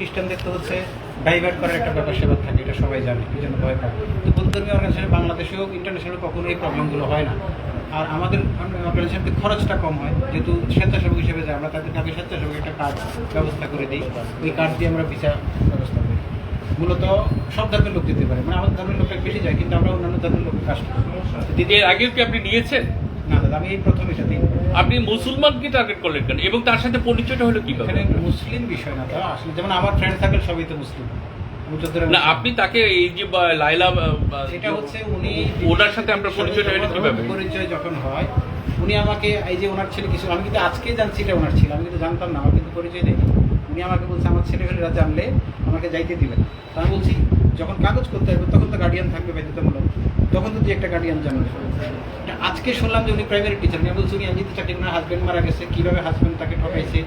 খ্রিস্টানদের তো হচ্ছে ডাইভার্ট করার একটা ব্যাপার স্যাপার থাকে, এটা সবাই জানে, এই জন্য ভয় পায়। তো বৌদ্ধধর্মীয় অর্গানাইজেশন হোক ইন্টারন্যাশনাল কখনো এই প্রবলেমগুলো হয় না। আর আমাদের অর্গানাইজেশনতে খরচটা কম হয়, যেহেতু স্বেচ্ছাসেবক হিসেবে যায় আমরা তাদেরকে আগে স্বেচ্ছাসেবক একটা কার্ড ব্যবস্থা করে দিই, ওই কার্ড দিয়ে আমরা ভিসা ব্যবস্থা করি। মূলত সব ধর্মের লোক দিতে পারে মানে আমাদের ধর্মের লোকটা বেশি যায়, কিন্তু আমরা অন্যান্য ধর্মের লোকের কাজ করি। দিদি আগেও কি আপনি নিয়েছেন? আমি এই প্রথম এটা দিই আপনি মুসলমানকে টার্গেট করলেন কেন? এবং তার সাথে পরিচয়টা হলো কীভাবে? এখানে মুসলিম বিষয় না দাদা আসলে যেমন আমার ফ্রেন্ড সার্কেল সবই তো মুসলিম। না আপনি তাকে এই যে লাইলা এটা হচ্ছে উনি ওনার সাথে আপনার পরিচয়টা হলো কীভাবে? পরিচয় যখন হয় উনি আমাকে এই যে ওনার ছেলে কিছু আমি কিন্তু আজকে জানছি এটা ওনার ছিল আমি কিন্তু জানতাম না আমার কিন্তু পরিচয় দেয়নি উনি আমাকে বলছে আমার ছেলে ছেলেমেয়েরা জানলে আমাকে যাইতে দিবেন। তা আমি বলছি যখন কাগজ করতে হবে তখন তো গার্ডিয়ান থাকবে বাধ্যতামূলক তখন তো দুই একটা গার্ডিয়ান এটা আজকে শুনলাম যে উনি প্রাইমারি টিচার আমি বলছি উনি এমনিতে চাকরি ওনার হাজব্যান্ড মারা গেছে, কীভাবে হাজব্যান্ড তাকে ঠকাইছে?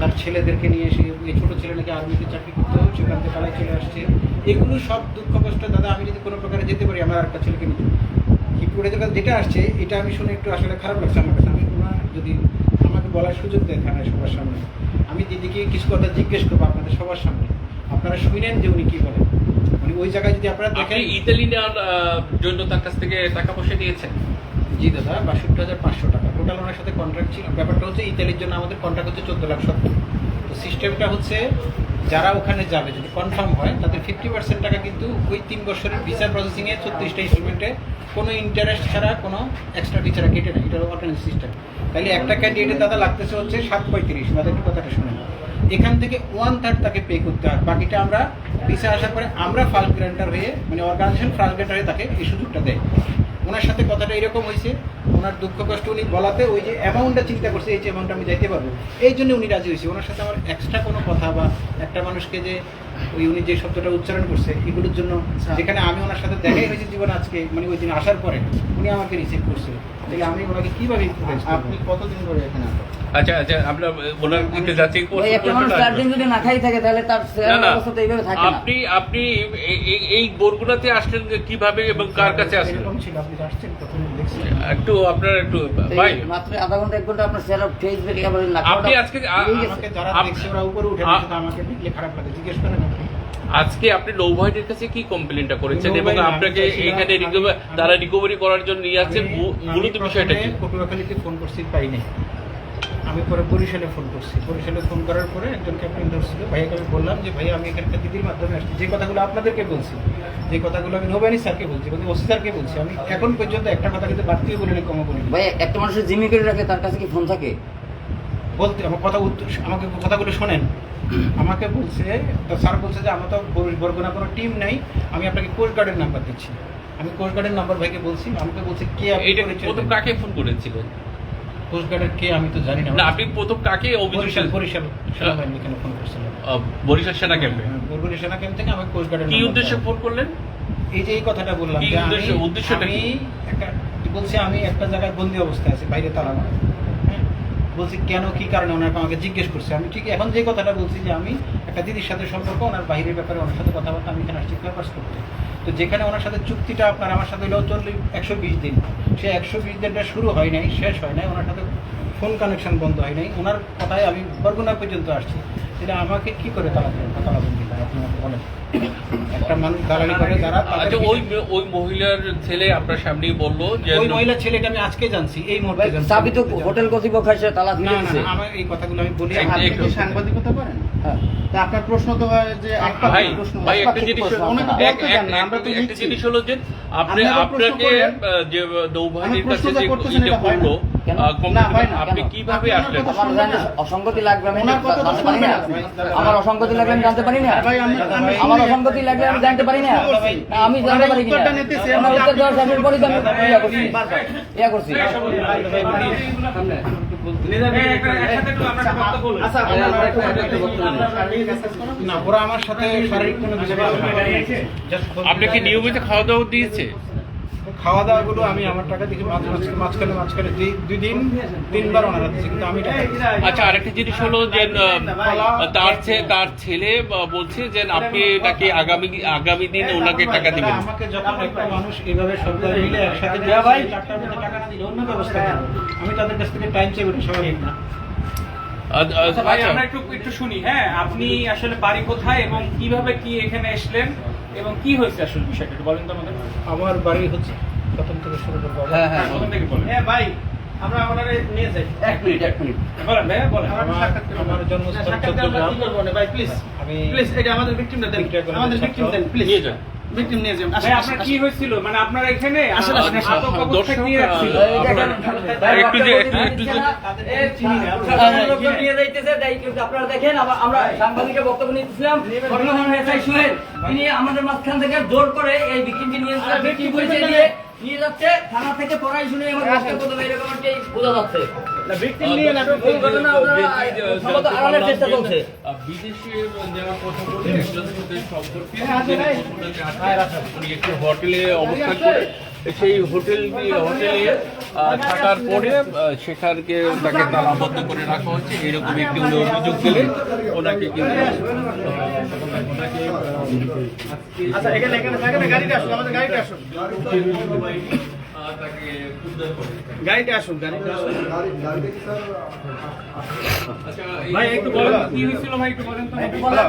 তার ছেলেদেরকে নিয়ে এসে, এই ছোটো ছেলে নাকি আর্মিতে চাকরি করতে হবে সেখান থেকে পালাই চলে আসছে। এগুলো সব দুঃখ কষ্ট, দাদা, আমি যদি কোনো প্রকারে যেতে পারি আমার একটা ছেলেকে নিতে হিপুরে যেটা যেটা আসছে, এটা আমি শুনে একটু আসলে খারাপ লাগছে আমার কাছে। আমি ওনার যদি আমাকে বলার সুযোগ দেয় থানায় সবার সামনে, আমি দিদিকে কিছু কথা জিজ্ঞেস করব আপনাদের সবার সামনে। আপনারা শুনেন যে উনি কী বলেন। উনি ওই জায়গায় যদি আপনারা আপনি দেখেন ইতালি নেওয়ার জন্য তার কাছ থেকে টাকা পয়সা নিয়েছেন? জি দাদা বাষট্টি হাজার পাঁচশো টাকা। টোটাল ওনার সাথে কন্ট্রাক্ট ছিল। ব্যাপারটা হচ্ছে ইতালির জন্য আমাদের কন্ট্রাক্ট হচ্ছে চোদ্দ লাখ সত্তর। তো সিস্টেমটা হচ্ছে যারা ওখানে যাবে যদি কনফার্ম হয় তাদের ফিফটি পার্সেন্ট টাকা কিন্তু ওই তিন বছরের ভিসা প্রসেসিংয়ে ছত্রিশটা ইনস্টলমেন্টে কোনো ইন্টারেস্ট ছাড়া কোনো এক্সট্রা টিচার কেটে না। এটা অল্টারনেট সিস্টেম তাহলে একটা ক্যান্ডিডেটের দাদা লাগতেছে হচ্ছে সাত পঁয়ত্রিশ। তাদের কথাটা শুনেন। এখান থেকে ওয়ান থার্ড তাকে পে করতে হয়। বাকিটা আমরা ভিসা আসার পরে আমরা ফার্স্ট গ্রান্টার হয়ে মানে অর্গানাইজেশন ফার্স্ট গ্রান্টার হয়ে তাকে এই সুযোগটা দেয়। ওনার সাথে কথাটা এরকম হয়েছে ওনার দুঃখ কষ্ট উনি বলাতে ওই যে অ্যামাউন্টটা চিন্তা করছে এই যে অ্যামাউন্টটা আমি যাইতে পারব। এই জন্য উনি রাজি হয়েছে। ওনার সাথে আমার এক্সট্রা কোনো কথা বা একটা মানুষকে যে ওই উনি যে শব্দটা উচ্চারণ করছে এগুলোর জন্য যেখানে আমি ওনার সাথে দেখাই হয়েছে জীবন আজকে মানে ওই দিন আসার পরে উনি আমাকে রিসিভ করছে। তাহলে আমি ওনাকে কীভাবে? আপনি কতদিন ধরে এখানে আছেন? আচ্ছা আচ্ছা আমরা ওনার দিকে যাচ্ছি যদি না থাকে তাহলে তার এইভাবে থাকে না। আপনি আপনি এই- বরগুনাতে আসলেন কীভাবে এবং কার কাছে আসলেন? একটু আপনার একটু ভাই। মাত্র আধা ঘণ্টা এক ঘণ্টা আপনার চেহারা ফেস বেরিয়ে আপনি আজকে আমাকে যারা আপ- দেখছে ওরা উপরে উঠে আমাকে দেখলে খারাপ লাগে জিজ্ঞেস করেন আপনি। আজকে আপনি নৌবাহিনীর কাছে কি কমপ্লেনটা করেছেন এবং আপনাকে এখানে তারা রিকভারি করার জন্য নিয়ে আমি মূলত বিষয়টা কি? ফোন করছি পাই নাই আমি পরে বরিশালে ফোন করছি। বরিশালে ফোন করার পরে একজন ক্যাপ্টেন ধরছিল। ভাইয়াকে আমি বললাম যে ভাই আমি এখানকার দিদির মাধ্যমে আসছি। যে কথাগুলো আপনাদেরকে বলছি যে কথাগুলো আমি নৌবাহিনী স্যারকে বলছি বলছি ওসি স্যারকে বলছি আমি এখন পর্যন্ত একটা কথা কিন্তু বাড়তিও বলিনি কমও বলিনি। ভাই একটা মানুষের জিম্মি করে রাখে তার কাছে কি ফোন থাকে? বলতে আমার কথা উত্তর আমাকে কথাগুলো শোনেন। আমাকে বলছে তো স্যার বলছে যে আমার তো বর- বরগুনা কোনো টিম নাই আমি আপনাকে কোস্ট গার্ডের নাম্বার দিচ্ছি। আমি কোস্ট গার্ডের নাম্বার ভাইকে বলছি আমাকে বলছে কে আপনি এটা? কাকে ফোন করেছিলেন কোস্ট কে আমি তো জানি না। না আপনি প্রথম কাকে অভিযোগ বরিশাল বরিশাল সেনাবাহিনী কেন ফোন করছিলেন বরিশাল সেনা ক্যাম্পে বরগুনা সেনা ক্যাম্প থেকে আমাকে কোস্ট কি উদ্দেশ্যে ফোন করলেন? এই যে এই কথাটা বললাম যে উদ্দেশ্য- উদ্দেশ্যটা আমি একটা বলছি আমি একটা জায়গায় বন্দি অবস্থায় আছি বাইরে তালা মারা হ্যাঁ? বলছি কেন? কি কারণে ওনাকে আমাকে জিজ্ঞেস করছে? আমি ঠিক এখন যে কথাটা বলছি যে আমি একটা দিদির সাথে সম্পর্ক ওনার বাইরের ব্যাপারে ওনার সাথে কথাবার্তা আমি এখানে আসছি পেপার্স করতে। তো যেখানে ওনার সাথে চুক্তিটা আপনার আমার সাথে হলো চল্লিশ একশো বিশ দিন। সে একশো বিশ দিনটা শুরু হয় নাই শেষ হয় নাই ওনার সাথে ফোন কানেকশন বন্ধ হয় নাই। ওনার কথায় আমি বরগুনা পর্যন্ত আসছি। তাহলে আমাকে কি করে তালা দেবেন তালা করে? আপনি আমাকে বলেন। একটা মানুষ দালালি করে যারা আচ্ছা ওই ওই মহিলার ছেলে আপনার সামনেই বলল যে ওই মহিলা ছেলেকে আমি আজকে জানছি এই মুহূর্তে জানছি। হোটেল কর্তৃপক্ষ এসে আমার এই কথাগুলো আমি বলি। আপনি সাংবাদিকতা করেন। তা আপনার প্রশ্ন তো হয় যে ভাই একটা জিনিস আমরা তো একটা জিনিস হলো যে আপনি আপনাকে যে কাছে ইটা হয়। করল হয় আপনি কীভাবে আসলেন? আমার অসঙ্গতি লাগবে আমি জানতে পারি না। আমার অসঙ্গতি লাগলে আমি জানতে পারি না। আমার অসঙ্গতি লাগলে আমি জানতে পারি না। আমি জানতে পারি কিনা? আমার উত্তর দেওয়ার তো আমি ইয়া করছি। ইয়া করছি। আপনার একটা- একটা বক্তব্য দিন। শারীরিক access করুন। না ওরা আমার সাথে শারীরিক কোনো বিষয় Just বলতে- আপনাকে নিয়মিত খাওয়া দাওয়া দিয়েছে? খাওয়া দাওয়া গুলো আমি আমার টাকা মাঝ- মাঝখানে মাঝখানে দুই- দুই দিন তিনবার ওনারা দিচ্ছি কিন্তু আমি আচ্ছা আরেকটা জিনিস হলো যে তার তার ছেলে বলছে যে আপনি নাকি আগামী আগামী দিন ওনাকে টাকা দিবেন। আমাকে যখন একটা মানুষ এভাবে সরকার মিলে একসাথে হ্যাঁ ভাই। চারটার মধ্যে টাকা না দিলে অন্য ব্যবস্থা আমি তাদের কাছ থেকে টাইম চেয়ে বলি সবাই না। ভাই আচ্ছা। আমরা একটু একটু শুনি হ্যাঁ? আপনি আসলে বাড়ি কোথায় এবং কীভাবে কি এখানে এসলেন এবং কি হয়েছে আসলে বিষয়টা একটু বলেন তো আমাদের। আমার বাড়ি হচ্ছে প্রথম থেকে শুরু করব। হ্যাঁ হ্যাঁ হ্যাঁ প্রথম থেকে বলেন। হ্যাঁ ভাই আমরা ওনারে নিয়ে যাই। এক মিনিট এক মিনিট। বলেন ভাইয়া বলেন। আমার জন্মস্থান চট্টগ্রাম। প্লিজ আমি প্লিজ এটা আমাদের ভিকটিমটা দেন আমাদের ভিকটিম দেন প্লিজ নিয়ে যান। ভিকটিম নিয়ে যান ভাই আপনার কি হয়েছিল? মানে আপনার এখানে অবস্থা দর্শক, রাখছিল ভাই, একটু যে- আপনারা একটু যে- নিয়ে যাইতেছে, তাই কিন্তু আপনারা দেখেন আমরা সাংবাদিকের বক্তব্য ঘটনা এসআই সোহেল তিনি আমাদের মাঝখান থেকে জোর করে এই বিক্রিটি নিয়ে পরিচয় দিয়ে নিয়ে যাচ্ছে থানা থেকে পড়াই শুনে এরকম একটি বোঝা যাচ্ছে। বিদেশে যাওয়ার কথা বলে সাথে সম্পর্কে উনি একটি হোটেলে অবস্থান করে সেই হোটেল হোটেলে থাকার পরে সেখানকে তাকে তালাবদ্ধ করে রাখা হচ্ছে। এরকম একটি উনি অভিযোগ দিলেন ওনাকে কিন্তু আচ্ছা এখানে এখানে থাকেন গাড়িতে আসুন আমাদের গাড়িতে আসুন। গাড়িতে আসুন গাড়িতে আসুন। আচ্ছা ভাই একটু বলেন কি হয়েছিল ভাই একটু বলেন তো। বলেন।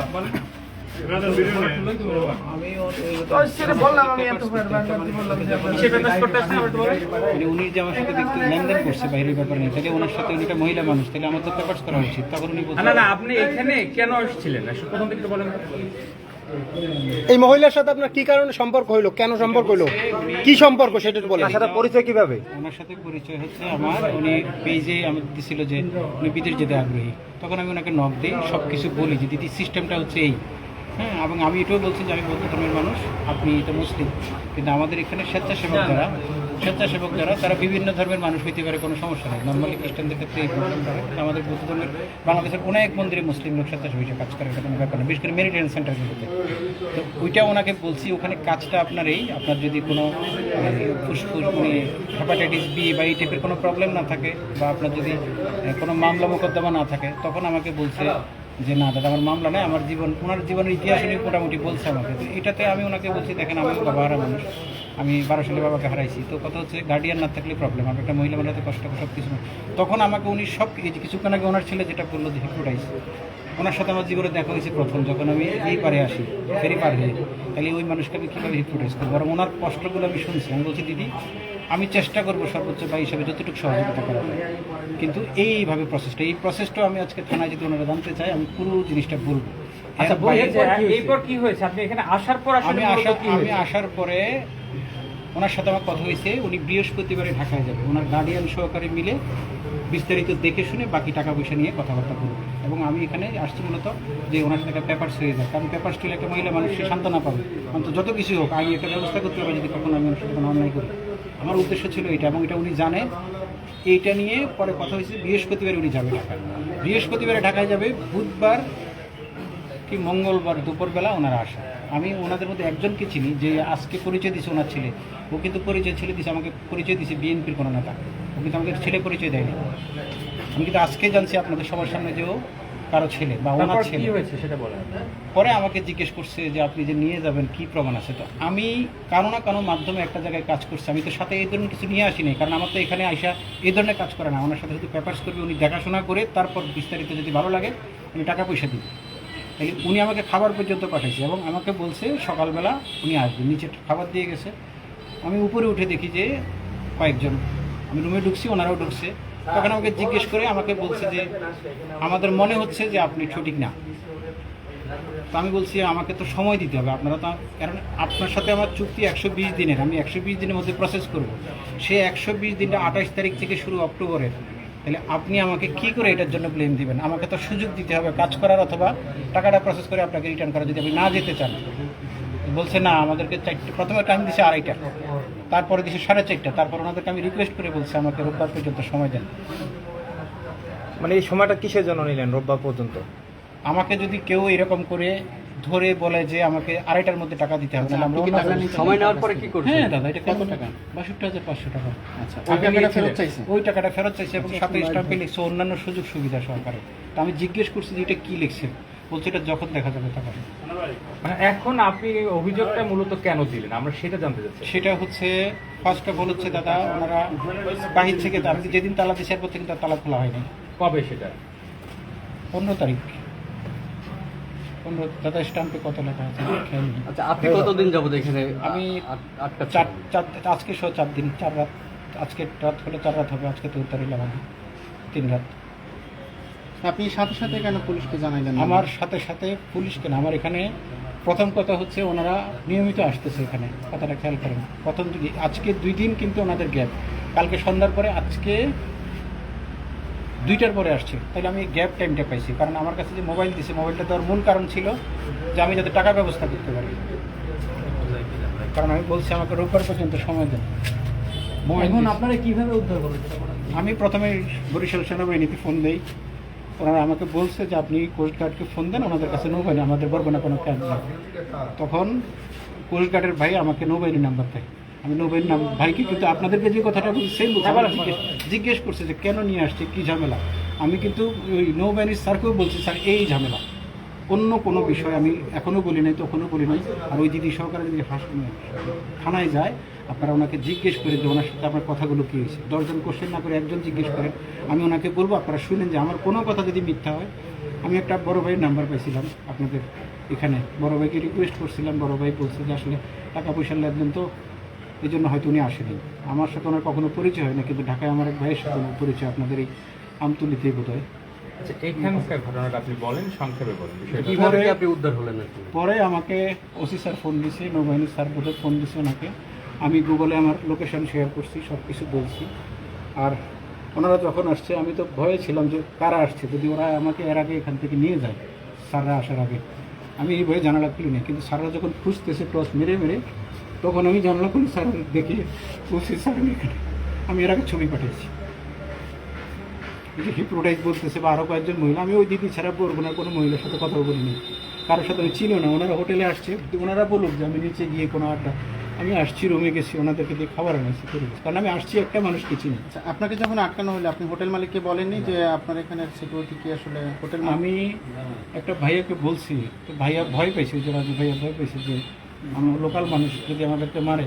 মানে উনি যে আমার সাথে লেনদেন করছে বাইরের ব্যাপার নিয়ে তাহলে ওনার সাথে মহিলা মানুষ তাহলে আমার তো প্রকাশ করা উচিত তখন উনি বলছেন না না আপনি এখানে কেন এসেছিলেন আসলে প্রথম থেকে বলেন। এই মহিলার সাথে আপনার কি কারণে সম্পর্ক হইল? কেন সম্পর্ক হইল? কি সম্পর্ক সেটা একটু বলেন। সাথে পরিচয় কীভাবে? ওনার সাথে পরিচয় হচ্ছে আমার। উনি পেজে আমি দিছিল যে উনি বিদেশ যেতে আগ্রহী। তখন আমি ওনাকে নক দিই সব কিছু বলি যে দিদি সিস্টেমটা হচ্ছে এই। হ্যাঁ এবং আমি এটাও বলছি যে আমি বৌদ্ধ ধর্মের মানুষ আপনি তো মুসলিম। কিন্তু আমাদের এখানে স্বেচ্ছাসেবক যারা স্বেচ্ছাসেবক যারা, তারা বিভিন্ন ধর্মের মানুষ হইতে পারে, কোনো সমস্যা নেই। নর্মালি খ্রিস্টানদের ক্ষেত্রে এই প্রবলেমটা হয়। আমাদের বৌদ্ধ ধর্মের বাংলাদেশের অনেক মন্দিরে মুসলিম লোক স্বেচ্ছাসেবী হিসেবে কাজ করে, এটা কোনো ব্যাপার না, বিশেষ করে মেডিটেশন সেন্টারগুলোতে তো ওইটা ওনাকে বলছি, ওখানে কাজটা আপনার এই, আপনার যদি কোনো ফুসফুস মানে হেপাটাইটিস বি বা এই টাইপের কোনো প্রবলেম না থাকে, বা আপনার যদি কোনো মামলা মোকদ্দমা না থাকে, তখন আমাকে বলছে যে, না দাদা, আমার মামলা নেই, আমার জীবন, ওনার জীবনের ইতিহাস নিয়ে মোটামুটি বলছে আমাকে। এটাতে আমি ওনাকে বলছি, দেখেন আমি বাবা মানুষ। আমি বারো সালে বাবাকে হারাইছি। তো কথা হচ্ছে গার্ডিয়ান না থাকলে প্রবলেম আমি একটা মহিলা মানুষের কষ্ট সব কিছু না। তখন আমাকে উনি সব এই কিছুক্ষণ আগে ওনার ছেলে যেটা বলল যে হিপ্রোটাইজ ওনার সাথে আমার জীবনে দেখা হয়েছে প্রথম যখন আমি এই পারে আসি ফেরি পার হয়ে। তাহলে ওই মানুষকে আমি কীভাবে হিপ্রোটাইজ করব? বরং ওনার কষ্টগুলো আমি শুনছি। আমি বলছি দিদি আমি চেষ্টা করব সর্বোচ্চ ভাই হিসাবে যতটুকু সহযোগিতা করা যায়। কিন্তু এইভাবে প্রসেসটা এই প্রসেসটা আমি আজকে থানায় যদি ওনারা জানতে চাই আমি পুরো জিনিসটা বলব। আচ্ছা এরপর কি- হয়েছে? আপনি এখানে আসার পর আমি আসার পরে ওনার সাথে আমার কথা হয়েছে, উনি বৃহস্পতিবারে ঢাকায় যাবে। ওনার গার্ডিয়ান সহকারে মিলে বিস্তারিত দেখে শুনে বাকি টাকা পয়সা নিয়ে কথাবার্তা বলবে এবং আমি এখানে আসছি মূলত যে ওনার সাথে একটা পেপার্স হয়ে যায় কারণ পেপার্স তুলে একটা মহিলা মানুষ, সে সান্ত্বনা পাবে। অন্তত যত কিছু হোক আমি একটা ব্যবস্থা করতে পারব যদি কখনো আমি ওনার সাথে কোনো অন্যায় করি। আমার উদ্দেশ্য ছিল এটা, এবং এটা উনি জানে এইটা নিয়ে পরে কথা হয়েছে, বৃহস্পতিবারে উনি যাবে ঢাকায়। বৃহস্পতিবারে ঢাকায় যাবে, বুধবার কি মঙ্গলবার দুপুরবেলা ওনারা আসে আমি ওনাদের মধ্যে একজনকে চিনি যে আজকে পরিচয় দিছে ওনার ছেলে। ও কিন্তু পরিচয় ছেলে দিছে আমাকে পরিচয় দিছে বিএনপির কোনো নেতা। ও কিন্তু আমাকে ছেলে পরিচয় দেয়নি। আমি কিন্তু আজকে জানছি আপনাদের সবার সামনে যে ও কারও ছেলে বা ওনার ছেলে। হয়েছে সেটা বলেন পরে আমাকে জিজ্ঞেস করছে যে আপনি যে নিয়ে যাবেন কি প্রমাণ আছে? তো আমি কারও না কারও মাধ্যমে একটা জায়গায় কাজ করছি। আমি তো সাথে এই ধরনের কিছু নিয়ে আসিনি কারণ আমার তো এখানে আইসা এই ধরনের কাজ করে না। ওনার সাথে শুধু পেপার্স করবে উনি দেখাশোনা করে তারপর বিস্তারিত যদি ভালো লাগে আমি টাকা পয়সা তাই উনি আমাকে খাবার পর্যন্ত পাঠিয়েছে এবং আমাকে বলছে সকালবেলা উনি আসবেন, নিচে খাবার দিয়ে গেছে। আমি উপরে উঠে দেখি যে কয়েকজন, আমি রুমে ঢুকছি, ওনারাও ঢুকছে। তখন আমাকে জিজ্ঞেস করে আমাকে বলছে যে আমাদের মনে হচ্ছে যে আপনি সঠিক না। তো আমি বলছি, আমাকে তো সময় দিতে হবে, আপনারা তো কারণ আপনার সাথে আমার চুক্তি একশো বিশ দিনের, আমি একশো বিশ দিনের মধ্যে প্রসেস করব। সে একশো বিশ দিনটা আঠাশ তারিখ থেকে শুরু অক্টোবরের। তাহলে আপনি আমাকে কি করে এটার জন্য ক্লেম দিবেন? আমাকে তো সুযোগ দিতে হবে কাজ করার অথবা টাকাটা প্রসেস করে আপনাকে রিটার্ন করা যদি আপনি না যেতে চান। বলছে না আমাদেরকে চারটে প্রথমে টাইম দিছে আড়াইটা। তারপরে দিছে সাড়ে চারটা। তারপর ওনাদেরকে আমি রিকোয়েস্ট করে বলছি আমাকে রোববার পর্যন্ত সময় দেন। মানে এই সময়টা কিসের জন্য নিলেন রোববার পর্যন্ত? আমাকে যদি কেউ এরকম করে ধরে বলে যে আমাকে আড়াইটার মধ্যে টাকা দিতে হবে আমরা সময় নেওয়ার পরে কি করছেন? হ্যাঁ দাদা এটা কত টাকা? বাষট্টি হাজার পাঁচশো টাকা। আচ্ছা ওই টাকাটা ফেরত চাইছে ওই টাকাটা ফেরত চাইছে এবং সাথে স্টাম্পে লিখছে অন্যান্য সুযোগ সুবিধা সহকারে তো আমি জিজ্ঞেস করছি যে এটা কি লিখছে বলছে এটা যখন দেখা যাবে তখন। মানে এখন আপনি অভিযোগটা মূলত কেন দিলেন? আমরা সেটা জানতে চাচ্ছি। সেটা হচ্ছে ফার্স্ট অফ অল হচ্ছে দাদা ওনারা বাহির থেকে যেদিন তালা দিছে এরপর থেকে তার তালা খোলা হয়নি। কবে সেটা? পনেরো তারিখ। পনেরো দাদা স্টাম্পে কত লেখা আছে? খেয়াল নেই। আচ্ছা আপনি কতদিন যাবত এখানে আমি চার চার আজকে সহ চার দিন চার রাত আজকে রাত হলে চার রাত হবে আজকে তো তারিখ লাগানো তিন রাত। আপনি সাথে সাথে কেন পুলিশকে জানাইলেন আমার সাথে সাথে পুলিশ কেন আমার এখানে প্রথম কথা হচ্ছে ওনারা নিয়মিত আসতেছে এখানে কথাটা খেয়াল করেন। প্রথম আজকে দুই দিন কিন্তু ওনাদের গ্যাপ। কালকে সন্ধ্যার পরে আজকে দুইটার পরে আসছে। তাহলে আমি গ্যাপ টাইমটা পাইছি। কারণ আমার কাছে যে মোবাইল দিছে মোবাইলটা দেওয়ার মূল কারণ ছিল যে আমি যাতে টাকা ব্যবস্থা করতে পারি। কারণ আমি বলছি আমাকে রোববার পর্যন্ত সময় দেন। এখন আপনারা কীভাবে উদ্ধার করবেন? আমি প্রথমে বরিশাল সেনাবাহিনীতে ফোন দেই। ওনারা আমাকে বলছে যে আপনি কোস্টগার্ডকে ফোন দেন ওনাদের কাছে নৌবাহিনী আমাদের বরগুনা কোনো কাজ নেই। তখন কোস্টগার্ডের ভাই আমাকে নৌবাহিনীর নাম্বার দেয়। আমি নৌবাহিনীর নাম। ভাইকে কিন্তু আপনাদেরকে যে কথাটা বলছি সেই বলছি জিজ্ঞেস- জিজ্ঞেস করছে যে কেন নিয়ে আসছে কী ঝামেলা? আমি কিন্তু ওই নৌবাহিনীর স্যারকেও বলছি স্যার এই ঝামেলা। অন্য কোনো বিষয় আমি এখনও বলি নাই তখনও বলি নাই। আর ওই দিদি সহকারে যদি থানায় যায় আপনারা ওনাকে জিজ্ঞেস করে যে ওনার সাথে আপনার কথাগুলো কী হয়েছে? দশজন কোশ্চেন না করে একজন জিজ্ঞেস করেন আমি ওনাকে বলব আপনারা শুনেন যে আমার কোনো কথা যদি মিথ্যা হয় আমি একটা বড় ভাইয়ের নাম্বার পাইছিলাম আপনাদের এখানে। বড় ভাইকে রিকোয়েস্ট করছিলাম বড় ভাই বলছে যে আসলে টাকা পয়সার লেনদেন তো এই জন্য হয়তো উনি আসেনি। আমার সাথে ওনার কখনো পরিচয় হয় না কিন্তু ঢাকায় আমার এক ভাইয়ের সাথে ওনার পরিচয় আপনাদের এই আমতুলিতেই বোধ হয় আচ্ছা এইখানকার ঘটনাটা আপনি বলেন সংক্ষেপে বলেন কীভাবে আপনি উদ্ধার হলেন আর পরে আমাকে ওসি স্যার ফোন দিছে নৌবাহিনীর স্যার বোধহয় ফোন দিছে ওনাকে। আমি গুগলে আমার লোকেশন শেয়ার করছি সব কিছু বলছি। আর ওনারা যখন আসছে আমি তো ভয়ে ছিলাম যে কারা আসছে যদি ওরা আমাকে এর আগে এখান থেকে নিয়ে যায় স্যাররা আসার আগে। আমি এই ভয়ে জানালা খুলি না কিন্তু স্যাররা যখন খুঁজতেছে টস মেরে মেরে তখন আমি জানালা খুলি স্যার দেখি ওসি স্যার এখানে। আমি এর আগে ছবি পাঠিয়েছি। যে হিপ্রোটাইজ বলতেছে বা আরও কয়েকজন মহিলা। আমি ওই দিদি ছাড়া বরগুনার কোনো মহিলার সাথে কথা বলিনি। কারোর সাথে আমি চিনিও না। ওনারা হোটেলে আসছে। ওনারা বলুক যে আমি নিচে গিয়ে কোনো আড্ডা। আমি আসছি রুমে গেছি ওনাদেরকে দিয়ে খাবার আনাইছি করে কারণ আমি আসছি একটা মানুষকে চিনি আচ্ছা আপনাকে যখন আটকানো হলে আপনি হোটেল মালিককে বলেননি যে আপনার এখানে সিকিউরিটি কি আসলে হোটেল আমি একটা ভাইয়াকে বলছি তো ভাইয়া ভয় পেয়েছি যে রাজু ভাইয়া ভয় পাইছে যে আমার লোকাল মানুষ যদি আমাদেরকে মারে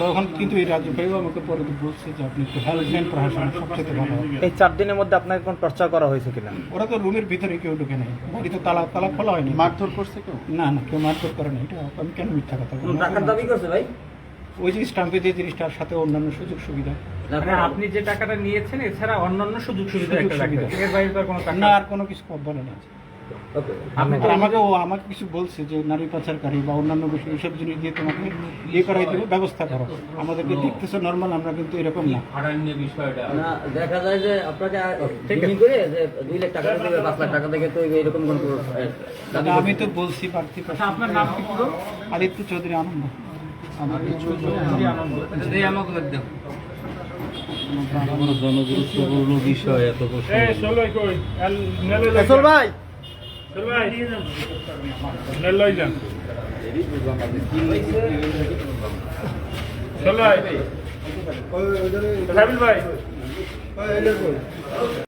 তখন কিন্তু এই রাজু ভাইও আমাকে পরে বলছে যে আপনি একটু হেল্প প্রশাসন সবচেয়ে ভালো এই চার দিনের মধ্যে আপনাকে কোন টর্চার করা হয়েছে কিনা? ওরা তো রুমের ভিতরে কেউ ঢুকে নেই। বাড়িতে তালা তালা খোলা হয়নি। মারধর করছে কেউ? না না কেউ মারধর করে না এটা আমি কেন মিথ্যা কথা বলব? টাকার দাবি করছে ভাই? ওই যে স্টাম্পে দিয়ে জিনিসটার সাথে অন্যান্য সুযোগ সুবিধা। মানে আপনি যে টাকাটা নিয়েছেন এছাড়া অন্যান্য সুযোগ সুবিধা একটা সুবিধা। এর বাইরে কোনো না আর কোনো কিছু বলে না। আমাকে ও আমাকে কিছু বলছে যে নারী পাচারকারী বা অন্যান্য বিষয় এইসব জিনিস দিয়ে তোমাকে ইয়ে করাই দেবো ব্যবস্থা করো। আমাদেরকে দেখতেছো নর্মাল আমরা কিন্তু এরকম না। বিষয়টা। দেখা যায় যে আপনাকে করে যে দুই লাখ টাকা দেবে পাঁচ লাখ টাকা থেকে তো এরকম কোন আমি তো বলছি আচ্ছা, আপনার নাম কি পুরো? আদিত্য চৌধুরী আনন্দ। এই আমাকে দেন জনগুরুত্বপূর্ণ বিষয় এত আসল ভাই ভাই